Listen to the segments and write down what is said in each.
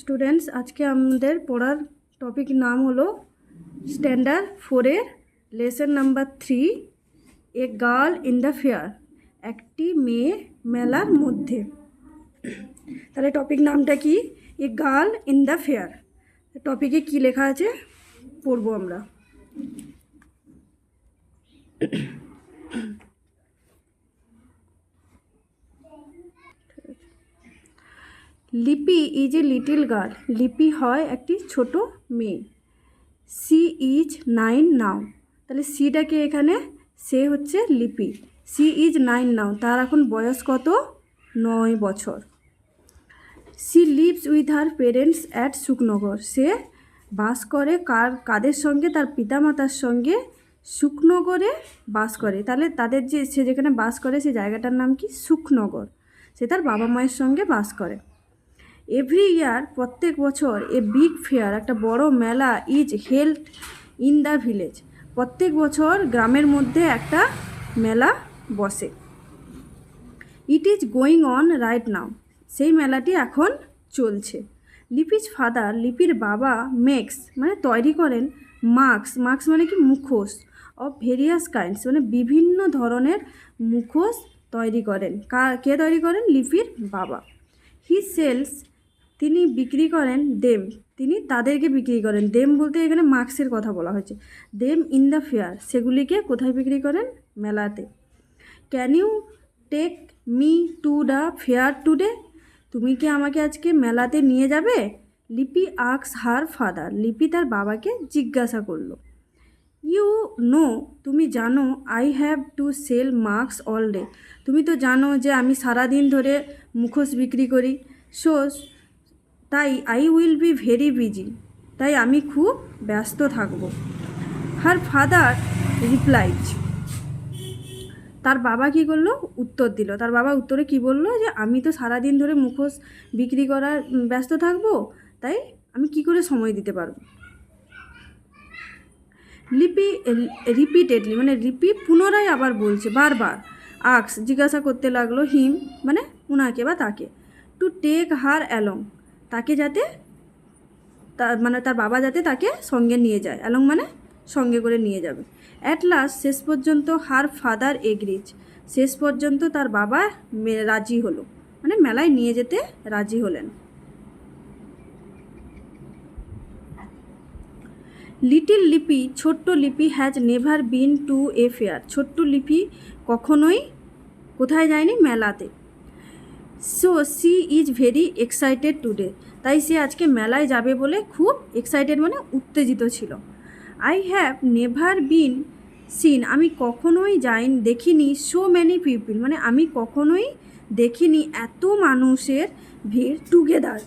Students, আজকে আমাদের পড়ার টপিক নাম হলো স্ট্যান্ডার্ড ফোরের lesson number three, a girl in the fair, একটি মেয়ে মেলার মধ্যে। তাহলে টপিক নামটা কি? A girl in the fair. টপিকে কি লেখা আছে? পড়ব আমরা। Lipi is a little girl. Lipi হয় একটি ছোট মেয়ে। She is nine now. তাহলে সিটাকে এখানে সে হচ্ছে Lipi. She is nine now. তার এখন বয়স কত? নয় বছর। She lives with her parents at Suknagar সে বাস করে কার, কাদের সঙ্গে? তার পিতামাতার সঙ্গে সুখনগরে বাস করে। তাহলে তাদের যে, সে যেখানে বাস করে, সে জায়গাটার নাম কি? সুখনগর সে তার বাবা মায়ের সঙ্গে বাস করে। এভরি ইয়ার প্রত্যেক বছর এ বিগ ফেয়ার একটা বড় মেলা is held in the village প্রত্যেক বছর গ্রামের মধ্যে একটা মেলা বসে। It is going on right now সেই মেলাটি এখন চলছে। লিপিজ ফাদার লিপির বাবা মেক্স মানে তৈরি করেন মাস্ক মাস্ক মানে কি? মুখোশ অফ ভেরিয়াস কাইন্ডস মানে বিভিন্ন ধরনের মুখোশ তৈরি করেন। কা তৈরি করেন? লিপির বাবা। হি সেলস তিনি বিক্রি করেন দেম। তিনি তাদেরকে বিক্রি করেন। দেম বলতে এখানে মার্কসের কথা বলা হয়েছে। দেম ইন দ্য ফেয়ার, সেগুলিকে কোথায় বিক্রি করেন? মেলাতে। Can you take me to the fair today? তুমি কি আমাকে আজকে মেলাতে নিয়ে যাবে? লিপি আক্স হার ফাদার। লিপি তার বাবাকে জিজ্ঞাসা করল। ইউ নো, তুমি জানো, I have to sell masks all day. তুমি তো জানো যে আমি সারাদিন ধরে মুখোশ বিক্রি করি। সো তাই I will be very busy তাই আমি খুব ব্যস্ত থাকব। হার ফাদার রিপ্লাইজ তার বাবা কি করল? উত্তর দিল। তার বাবা উত্তরে কি বলল? যে আমি তো সারাদিন ধরে মুখোশ বিক্রি করার ব্যস্ত থাকব, তাই আমি কি করে সময় দিতে পারব? লিপি রিপিটেডলি মানে রিপি পুনরায় আবার বলছে, বারবার আক্স জিজ্ঞাসা করতে লাগল হিম মানে উনাকে বা তাকে টু টেক হার অ্যালং তাকে যাতে তার মানে তার বাবা যাতে তাকে সঙ্গে নিয়ে যায় অ্যালং মানে সঙ্গে করে নিয়ে যাবে। অ্যাট লাস্ট শেষ পর্যন্ত হার ফাদার এগ্রিজ শেষ পর্যন্ত তার বাবা রাজি হলো। মানে মেলায় নিয়ে যেতে রাজি হলেন। লিটিল লিপি ছোট্ট Lipi has never been to a fair ছোট্ট লিপি কখনোই কোথায় যায়নি? মেলাতে। So she is very excited today তাই সে আজকে মেলায় যাবে বলে খুব এক্সাইটেড মানে উত্তেজিত ছিল। I have never been seen আমি কখনোই যাই দেখিনি সো মেনি পিপল মানে আমি কখনোই দেখিনি এত মানুষের ভিড় টুগেদার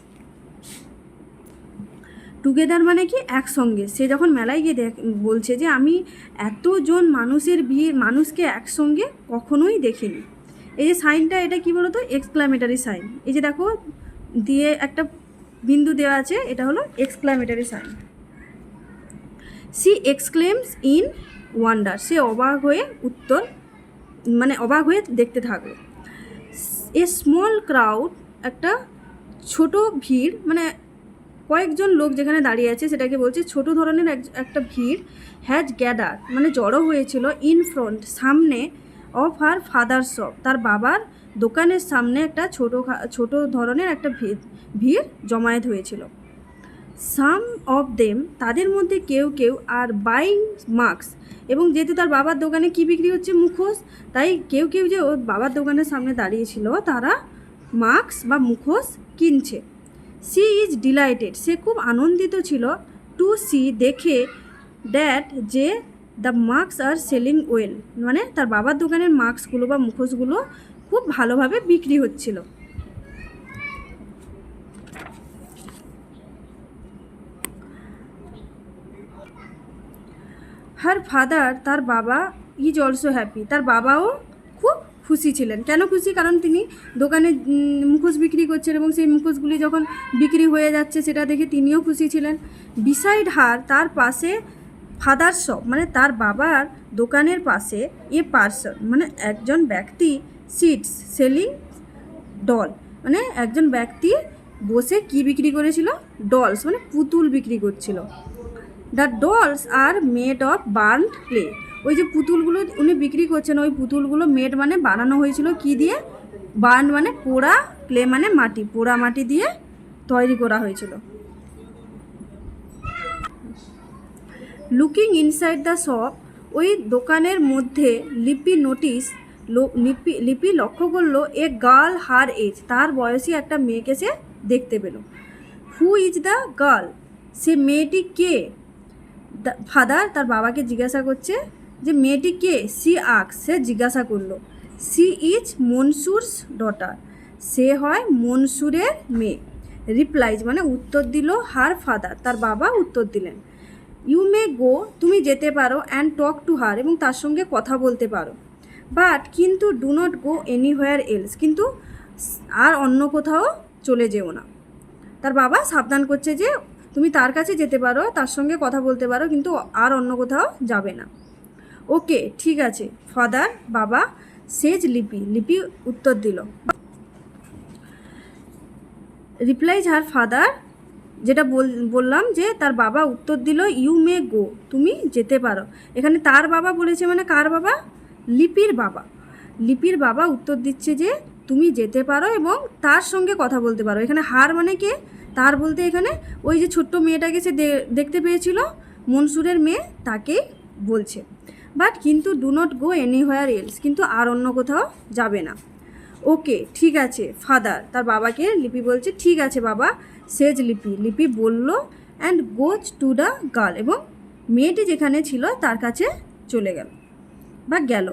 টুগেদার মানে কি একসঙ্গে। সে যখন মেলায় গিয়ে দেখ, বলছে যে আমি এতজন মানুষের ভিড়, মানুষকে একসঙ্গে কখনোই দেখিনি। এই যে সাইনটা, এটা কি বলতো? এক্সক্লামেটারি সাইন এই যে দেখো, দিয়ে একটা বিন্দু দেওয়া আছে, এটা হলো exclamatory sign she exclaims in wonder সে অবাক হয়ে উত্তর মানে অবাক হয়ে দেখতে থাকল। এ স্মল ক্রাউড একটা ছোট ভিড় মানে কয়েকজন লোক যেখানে দাঁড়িয়ে আছে, সেটাকে বলছে ছোট ধরনের এক- একটা ভিড় হ্যাজ গ্যাদার মানে জড়ো হয়েছিল ইন ফ্রন্ট সামনে অফ হার ফাদার শপ তার বাবার দোকানের সামনে একটা ছোট ছোট ধরনের একটা ভিড় জমায়েত হয়েছিল। সাম অফ দেম তাদের মধ্যে কেউ কেউ আর বাইং মাস্ক এবং যেহেতু তার বাবার দোকানে কি বিক্রি হচ্ছে? মুখোশ। তাই কেউ কেউ যে ওর বাবার দোকানের সামনে দাঁড়িয়েছিল, তারা মাস্ক বা মুখোশ কিনছে। সি ইজ ডিলাইটেড সে খুব আনন্দিত ছিল টু সি দেখে দ্যাট যে the mask are selling well মানে তার বাবার দোকানের মাস্কগুলো বা মুখোশগুলো খুব ভালোভাবে বিক্রি হচ্ছিল। হার ফাদার তার বাবা ইজ অলসো হ্যাপি তার বাবাও খুব খুশি ছিলেন। কেন খুশি? কারণ তিনি দোকানে মুখোশ বিক্রি করছেন এবং সেই মুখোশগুলি যখন বিক্রি হয়ে যাচ্ছে, সেটা দেখে তিনিও খুশি ছিলেন। বিসাইড হার তার পাশে ফাদার শপ মানে তার বাবার দোকানের পাশে এ পার্সন মানে একজন ব্যক্তি সিটস সেলিং ডল মানে একজন ব্যক্তি বসে কি বিক্রি করেছিল? ডলস মানে পুতুল বিক্রি করছিল। The dolls are made of burnt clay, ওই যে পুতুলগুলো উনি বিক্রি করছেন, ওই পুতুলগুলো মেড মানে বানানো হয়েছিল কি দিয়ে? বার্ন মানে পোড়া, ক্লে মানে মাটি, পোড়া মাটি দিয়ে তৈরি করা হয়েছিল। লুকিং ইনসাইড দ্য শপ ওই দোকানের মধ্যে লিপি নোটিস লিপি লিপি লক্ষ্য করল এ গার্ল হার এজ তার বয়সী একটা মেয়েকে সে দেখতে পেল। হু ইজ দ্য গার্ল সে মেয়েটি কে? ফাদার তার বাবাকে জিজ্ঞাসা করছে যে মেয়েটি কে? সি আক সে জিজ্ঞাসা করল। সি ইজ মনসুরস ডটার সে হয় মনসুরের মেয়ে। রিপ্লাইজ মানে উত্তর দিল হার ফাদার তার বাবা উত্তর দিলেন। ইউ মে গো তুমি যেতে পারো অ্যান্ড টক টু হার এবং তার সঙ্গে কথা বলতে পারো। বাট কিন্তু do not go anywhere else কিন্তু আর অন্য কোথাও চলে যেও না। তার বাবা সাবধান করছে যে তুমি তার কাছে যেতে পারো, তার সঙ্গে কথা বলতে পারো, কিন্তু আর অন্য কোথাও যাবে না। ওকে ঠিক আছে। ফাদার বাবা, সেজ লিপি। লিপি উত্তর দিল। রিপ্লাইজ হার ফাদার যেটা বললাম যে তার বাবা উত্তর দিল ইউ মে গো তুমি যেতে পারো। এখানে তার বাবা বলেছে মানে কার বাবা? লিপির বাবা। লিপির বাবা উত্তর দিচ্ছে যে তুমি যেতে পারো এবং তার সঙ্গে কথা বলতে পারো। এখানে হার মানে কে? তার বলতে এখানে ওই যে ছোট্ট মেয়েটাকে সে দেখতে পেয়েছিল, মনসুরের মেয়ে তাকেই বলছে। বাট কিন্তু do not go anywhere else কিন্তু আর অন্য কোথাও যাবে না। ওকে, ঠিক আছে, ফাদার। তার বাবাকে লিপি বলছে, ঠিক আছে বাবা। সেজ লিপি। লিপি বলল and goes to the girl এবং মেয়েটি যেখানে ছিল, তার কাছে চলে গেল বা গেল।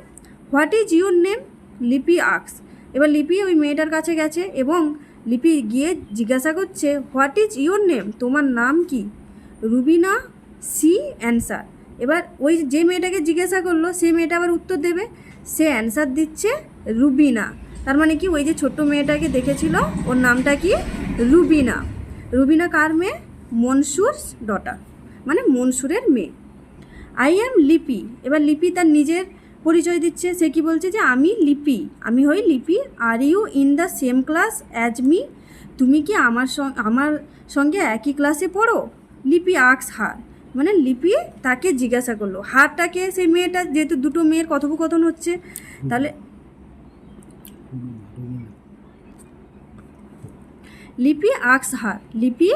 What is your name Lipi asks এবার লিপি ওই মেয়েটার কাছে গেছে এবং লিপি গিয়ে জিজ্ঞাসা করছে হোয়াট ইজ ইউর নেম তোমার নাম কি? Rubina she answer. এবার ওই যে মেয়েটাকে জিজ্ঞাসা করল, সে মেয়েটা আবার উত্তর দেবে। সে অ্যান্সার দিচ্ছে রুবিনা। তার মানে কি? ওই যে ছোট্ট মেয়েটাকে দেখেছিল, ওর নামটা কি? রুবিনা। রুবিনা কার মেয়ে? মনসুর ডটার মানে মনসুরের মেয়ে। আই এম লিপি এবার লিপি তার নিজের পরিচয় দিচ্ছে। সে কি বলছে যে, আমি লিপি আমি হই Lipi are you in the same class as me তুমি কি আমার আমার সঙ্গে একই ক্লাসে পড়ো? লিপি আক্স হার মানে লিপি তাকে জিজ্ঞাসা করল। হারটাকে সেই মেয়েটা, যেহেতু দুটো মেয়ের কথোপকথন হচ্ছে, তাহলে লিপি আক্স হার। লিপি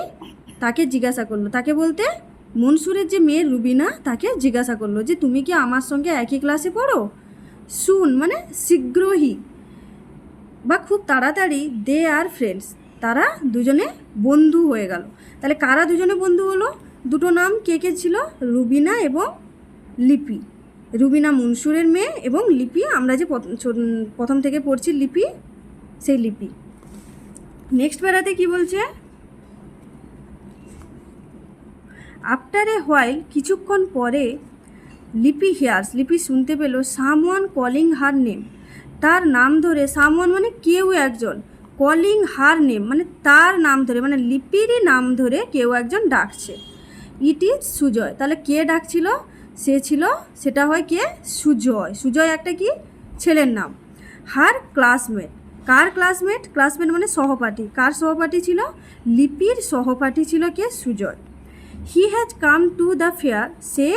তাকে জিজ্ঞাসা করল। তাকে বলতে, মনসুরের যে মেয়ে রুবিনা, তাকে জিজ্ঞাসা করল যে, তুমি কি আমার সঙ্গে একই ক্লাসে পড়ো? শুন মানে শীঘ্রই। বা খুব তাড়াতাড়ি, দে আর ফ্রেন্ডস তারা দুজনে বন্ধু হয়ে গেল। তাহলে কারা দুজনে বন্ধু হলো? দুটো নাম কে কে ছিল? রুবিনা এবং লিপি। রুবিনা মনসুরের মেয়ে এবং লিপি, আমরা যে প্রথম থেকে পড়ছি লিপি, সেই লিপি। নেক্সট বেড়াতে কি বলছে? আফটার এ হোয়াইল কিছুক্ষণ পরে লিপি হেয়ার্স লিপি শুনতে পেল সামওয়ান কলিং হার নেম তার নাম ধরে সামওয়ান মানে কেউ একজন কলিং হার নেম মানে তার নাম ধরে মানে লিপিরই নাম ধরে কেউ একজন ডাকছে। It is Sujoy. তাহলে কে ডাকছিল? সে ছিল, সেটা হয় কে? সুজয়। সুজয় একটা কি? ছেলের নাম। Her classmate. কার ক্লাসমেট? ক্লাসমেট মানে সহপাঠী। কার সহপাঠী ছিল? লিপির সহপাঠী ছিল কে? Sujoy. He has come to the fair সে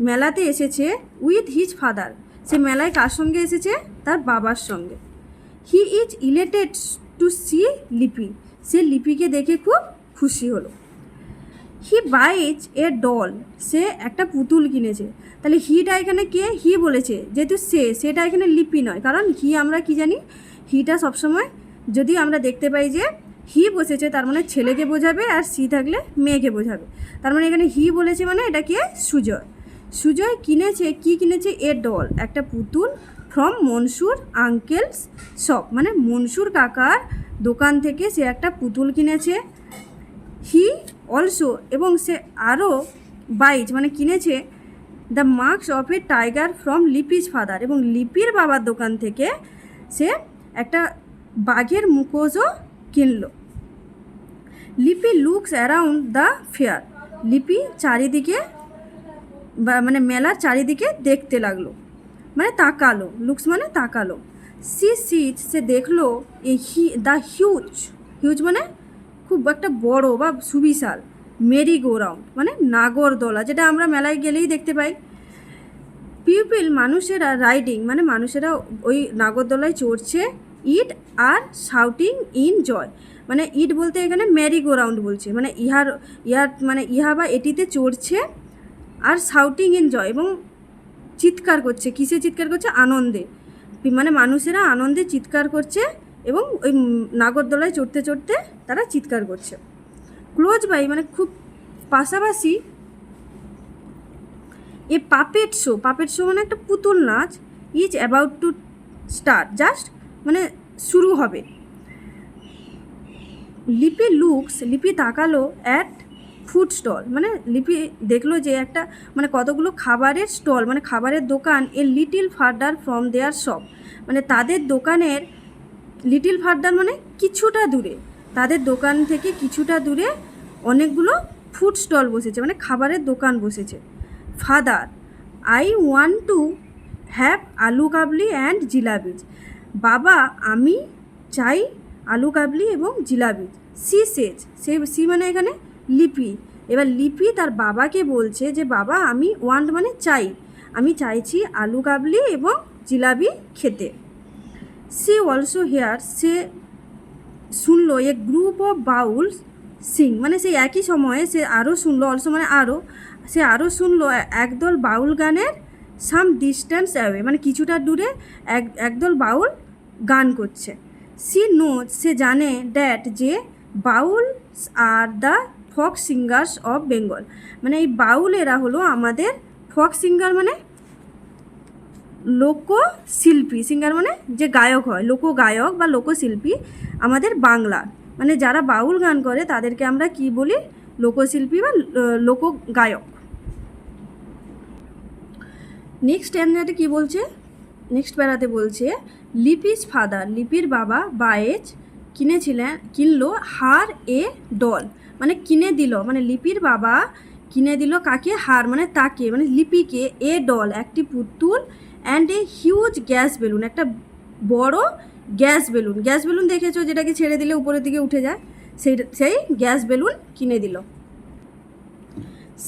মেলাতে এসেছে উইথ হিজ ফাদার সে মেলায় কার সঙ্গে এসেছে? তার বাবার সঙ্গে। He is elated to see Lipi সে লিপিকে দেখে খুব খুশি হলো। হি বাইজ এ ডল সে একটা পুতুল কিনেছে। তাহলে হিটা এখানে কে? হি বলেছে যেহেতু সে, সেটা এখানে লিপি নয়। কারণ হি আমরা কি জানি? হিটা সবসময় যদি আমরা দেখতে পাই যে হি বসেছে, তার মানে ছেলেকে বোঝাবে আর সি থাকলে মেয়েকে বোঝাবে। তার মানে এখানে হি বলেছে মানে এটা কে? সুজয়। সুজয় কিনেছে, কি কিনেছে? এ ডল একটা পুতুল ফ্রম মনসুর আঙ্কেলস শপ মানে মনসুর কাকার দোকান থেকে সে একটা পুতুল কিনেছে। হি অলসো এবং সে আরও বাইজ মানে কিনেছে the mask of a tiger from Lipi's father এবং লিপির বাবার দোকান থেকে সে একটা বাঘের মুখোশও কিনলো। Lipi looks around the fair Lipi চারিদিকে মানে মেলার চারিদিকে দেখতে লাগল। মানে তাকালো লুকস মানে তাকালো। সি সিট সে দেখল a he the huge huge মানে খুব একটা বড় বা সুবিশাল মেরি গো রাউন্ড মানে নাগরদোলা, যেটা আমরা মেলায় গেলেই দেখতে পাই। পিউপিল মানুষেরা রাইডিং মানে মানুষেরা ওই নাগরদোলায় চড়ছে, ইট আর শাউটিং ইন জয়। মানে ইট বলতে এখানে ম্যারি গো রাউন্ড বলছে মানে ইহার ইহার মানে ইহা বা এটিতে চড়ছে আর শাউটিং ইন জয় এবং চিৎকার করছে, কিসে চিৎকার করছে? আনন্দে। মানে মানুষেরা আনন্দে চিৎকার করছে এবং ওই নাগরদোলায় চড়তে চড়তে তারা চিৎকার করছে। ক্লোজ বাই মানে খুব পাশাপাশি a puppet show puppet show মানে একটা পুতুল নাচ is about to start just মানে শুরু হবে। লিপি লুকস লিপি তাকালো অ্যাট ফুড স্টল মানে লিপি দেখল যে একটা মানে কতগুলো খাবারের স্টল মানে খাবারের দোকান a little further from their shop মানে তাদের দোকানের লিটিল ফার্দার মানে কিছুটা দূরে। তাদের দোকান থেকে কিছুটা দূরে অনেকগুলো ফুড স্টল বসেছে মানে খাবারের দোকান বসেছে। Father, I want to have aloo kabli and জিলাপিজ বাবা, আমি চাই আলু কাবলি এবং জিলাপি সি সেজ, সে, সি মানে এখানে লিপি। এবার লিপি তার বাবাকে বলছে যে, বাবা, আমি ওয়ান্ট মানে চাই। আমি চাইছি আলু কাবলি এবং জিলাপি খেতে। সি অলসো হেয়ার সে শুনলো, a group of Bauls sing মানে সেই একই সময়ে সে আরও শুনলো অলসো মানে আরও সে আরও শুনলো একদল বাউল গানের সাম ডিস্টেন্স অ্যাওয়ে মানে কিছুটা দূরে এক, একদল বাউল গান করছে। সি নোজ সে জানে দ্যাট যে বাউলস আর the folk singers of Bengal মানে এই বাউলেরা হলো আমাদের ফক সিঙ্গার মানে লোকশিল্পী সিঙ্গার মানে যে গায়ক হয়, লোকগায়ক বা লোকশিল্পী আমাদের বাংলার। মানে যারা বাউল গান করে তাদেরকে আমরা কি বলি? লোকশিল্পী বা লোকগায়ক। নেক্সট ট্যান্ডাতে কি বলছে? নেক্সট প্যারাতে বলছে লিপিস ফাদার, লিপির বাবা বায়েজ কিনেছিলেন, কিনলো হার এ ডল। মানে কিনে দিল মানে লিপির বাবা কিনে দিল কাকে? হার মানে তাকে মানে লিপিকে, এ ডল, একটি পুতুল and a huge gas balloon একটা বড় গ্যাস বেলুন গ্যাস বেলুন দেখেছ যেটাকে ছেড়ে দিলে উপরের দিকে উঠে যায়? সেই সেই গ্যাস বেলুন কিনে দিল।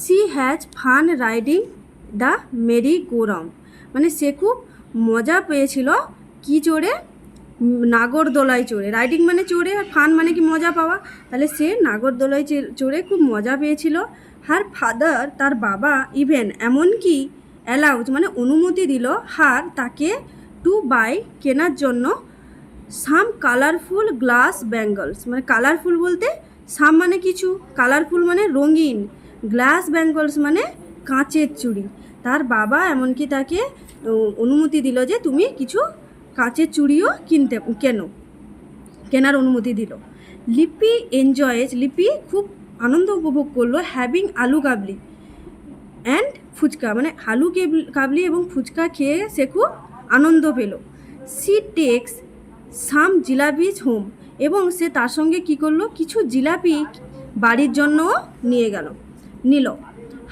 She has fun riding the merry go round মানে সে খুব মজা পেয়েছিল কি চড়ে নাগরদোলায় চড়ে রাইডিং মানে চড়ে আর ফান মানে কি মজা পাওয়া? তাহলে সে নাগরদোলায় চড়ে খুব মজা পেয়েছিল। হার ফাদার তার বাবা ইভেন এমনকি অ্যালাউজ মানে অনুমতি দিল হার তাকে টু বাই কেনার জন্য সাম কালারফুল গ্লাস ব্যাঙ্গলস মানে কালারফুল বলতে সাম মানে কিছু কালারফুল মানে রঙিন গ্লাস ব্যাঙ্গলস মানে কাঁচের চুড়ি। তার বাবা এমনকি তাকে অনুমতি দিল যে তুমি কিছু কাঁচের চুড়িও কিনতে, কেনো। কেনার অনুমতি দিল। লিপি এনজয়েজ লিপি খুব আনন্দ উপভোগ করল হ্যাভিং আলু কাবলি অ্যান্ড ফুচকা মানে কেবল- কাবলি এবং ফুচকা খেয়ে সে খুব আনন্দ পেল। She takes some jalebis home এবং সে তার সঙ্গে কি করল? কিছু জিলাপি বাড়ির জন্যও নিয়ে গেল। নিল।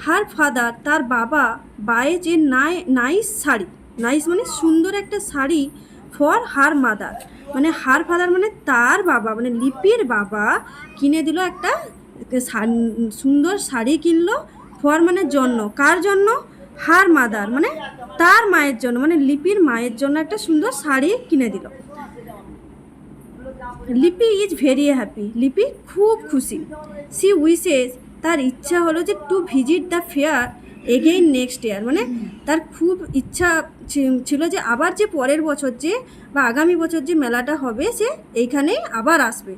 হার ফাদার তার বাবা বায়ে যে নাই নাইস শাড়ি নাইস মানে সুন্দর একটা শাড়ি ফর হার মাদার মানে হার ফাদার মানে তার বাবা মানে লিপির বাবা কিনে দিল একটা সুন্দর শাড়ি কিনলো ফর মানে জন্য। কার জন্য? হার মাদার মানে তার মায়ের জন্য মানে লিপির মায়ের জন্য একটা সুন্দর শাড়ি কিনে দিল। Lipi is very happy Lipi খুব খুশি। সি উইসেস তার ইচ্ছা হলো যে to visit the fair again next year মানে তার খুব ইচ্ছা ছিল যে আবার যে পরের বছর যে বা আগামী বছর যে মেলাটা হবে, সে এইখানেই আবার আসবে।